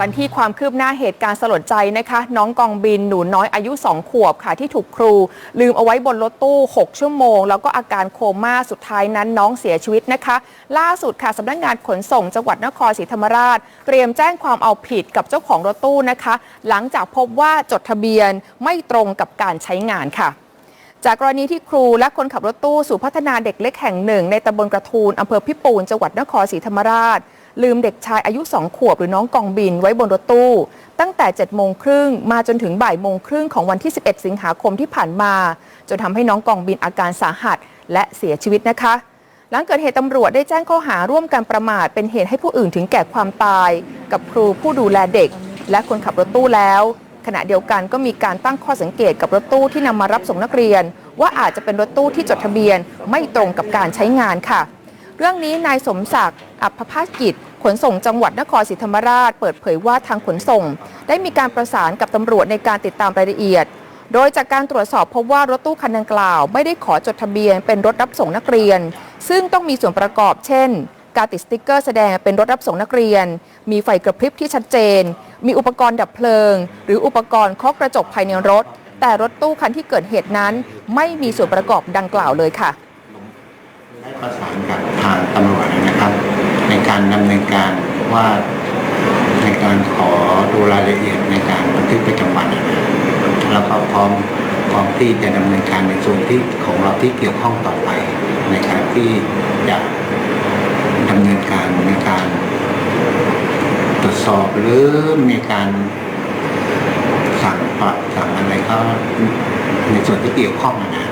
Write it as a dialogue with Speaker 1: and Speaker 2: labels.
Speaker 1: กันที่ความคืบหน้าเหตุการณ์สลดใจนะคะ น้องกองบินหนูน้อยอายุ 2 ขวบค่ะ ที่ถูกครู ลืมเอาไว้บนรถตู้ 6 ชั่วโมง แล้วก็อาการโคม่าสุดท้ายนั้นน้องเสียชีวิตนะคะ ล่าสุดค่ะสำนักงานขนส่งจังหวัดนครศรีธรรมราช เตรียมแจ้งความเอาผิดกับเจ้าของรถตู้นะคะ หลังจากพบว่าจดทะเบียนไม่ตรงกับการใช้งานค่ะจากกรณีที่ครูและคนขับรถตู้สู่พัฒนาเด็กเล็กแห่งหนึ่ง ในตำบลกระทูลอำเภอพิปูนจังหวัดนครศรีธรรมราช ลืมเด็กชายอายุ 2 ขวบหรือน้องกองบินไว้บนรถตู้ ตั้งแต่ 7 โมงครึ่งมาจนถึงบ่ายโมงครึ่งของวันที่ 11 สิงหาคมที่ผ่านมา จนทำให้น้องกองบินอาการสาหัส และเสียชีวิตนะคะ หลังเกิดเหตุตำรวจได้แจ้งข้อหาร่วมกันประมาทเป็นเหตุให้ผู้อื่นถึงแก่ความตาย กับครูผู้ดูแลเด็ก และคนขับรถตู้แล้ว ขณะเดียวกันก็มีการตั้งข้อสังเกตกับรถตู้ที่นำมารับส่งนักเรียน ว่าอาจจะเป็นรถตู้ที่จดทะเบียน ไม่ตรงกับการใช้งานค่ะเรื่องนี้นายสมศักดิ์ อัภภาสกิจ ขนส่งจังหวัดนครศรีธรรมราช เปิดเผยว่าทางขนส่ง ได้มีการประสานกับตำรวจในการติดตามรายละเอียด โดยจากการตรวจสอบพบว่ารถตู้คันดังกล่าว ไม่ได้ขอจดทะเบียนเป็นรถรับส่งนักเรียน ซึ่งต้องมีส่วนประกอบเช่น การติดสติกเกอร์แสดงเป็นรถรับส่งนักเรียน มีไฟกระพริบที่ชัดเจน มีอุปกรณ์ดับเพลิง หรืออุปกรณ์เคาะกระจกภายในรถ แต่รถตู้คันที่เกิดเหตุนั้น ไม่มีส่วนประกอบดังกล่าวเลยค่ะ
Speaker 2: ได้ประสานกับทางตำรวจนะครับ การดำเนินการว่าในการขอดูรายละเอียดในการบันทึกประจำวันนะครับแล้วก็พร้อมพร้อมที่จะดำเนินการในส่วนที่ของเราที่เกี่ยวข้องต่อไป ในการที่จะดำเนินการในการตรวจสอบหรือมีการสั่งปรับสั่งอะไรก็ในส่วนที่เกี่ยวข้องนะ